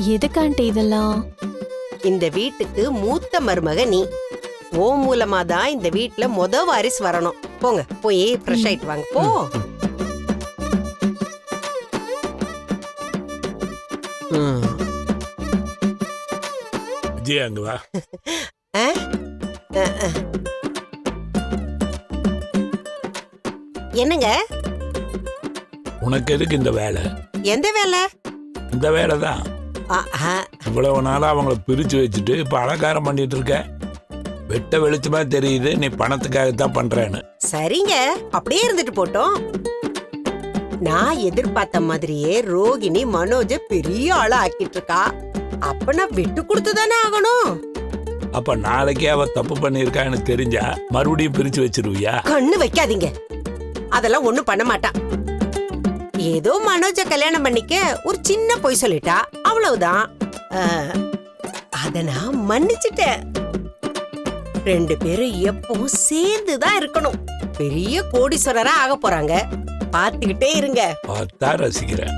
எதுக்கு ஆண்டி இதெல்லாம்? இந்த வீட்டுக்கு மூத்த மருமக நீ. ஓ மூலமா தான் இந்த வீட்ல மொத வாரிசு வரணும். போங்க போய் ஃப்ரெஷ் ஆயிட்டு வாங்க. போ. விஜய் அங்க வா. ஆ? அஹ், அஹ். என்னங்க? உனக்கு எதுக்கு இந்த வேலை? எந்த வேலை? இந்த வேலை தான் இவ்வளவு நாளா அவங்கள பிரிச்சு வச்சுட்டு இப்ப அலங்காரம் பண்ணிட்டு இருக்க? வெட்ட வெளிச்சமா தெரியுது நீ பணத்துக்காகத்தான் பண்றேன்னு. சரிங்க. அப்படியே இருந்துட்டு போட்டோம். நான் எதிர்பார்த்த மாதிரியே ரோகிணி மனோஜ பெரிய ஆளா ஆக்கிட்டு இருக்கா. அப்ப நான் விட்டு கொடுத்து தானே ஆகணும். அப்ப நாளைக்கே அவ தப்பு பண்ணியிருக்கான்னு தெரிஞ்சா மறுபடியும் பிரிச்சு வச்சிருவியா? கண்ணு வைக்காதீங்க. அதெல்லாம் ஒண்ணும் பண்ண மாட்டா. ஏதோ மனோஜ கல்யாணம் பண்ணிக்க ஒரு சின்ன பொய் சொல்லிட்டா. அவ்வளவுதான். அத நான் மன்னிச்சிட்டேன். ரெண்டு பேரும் எப்பவும் சேர்ந்து தான் இருக்கணும். பெரிய கோடீஸ்வரரா ஆக போறாங்க. பார்த்துக்கிட்டே இருங்க. பார்த்தா ரசிக்கிறேன்.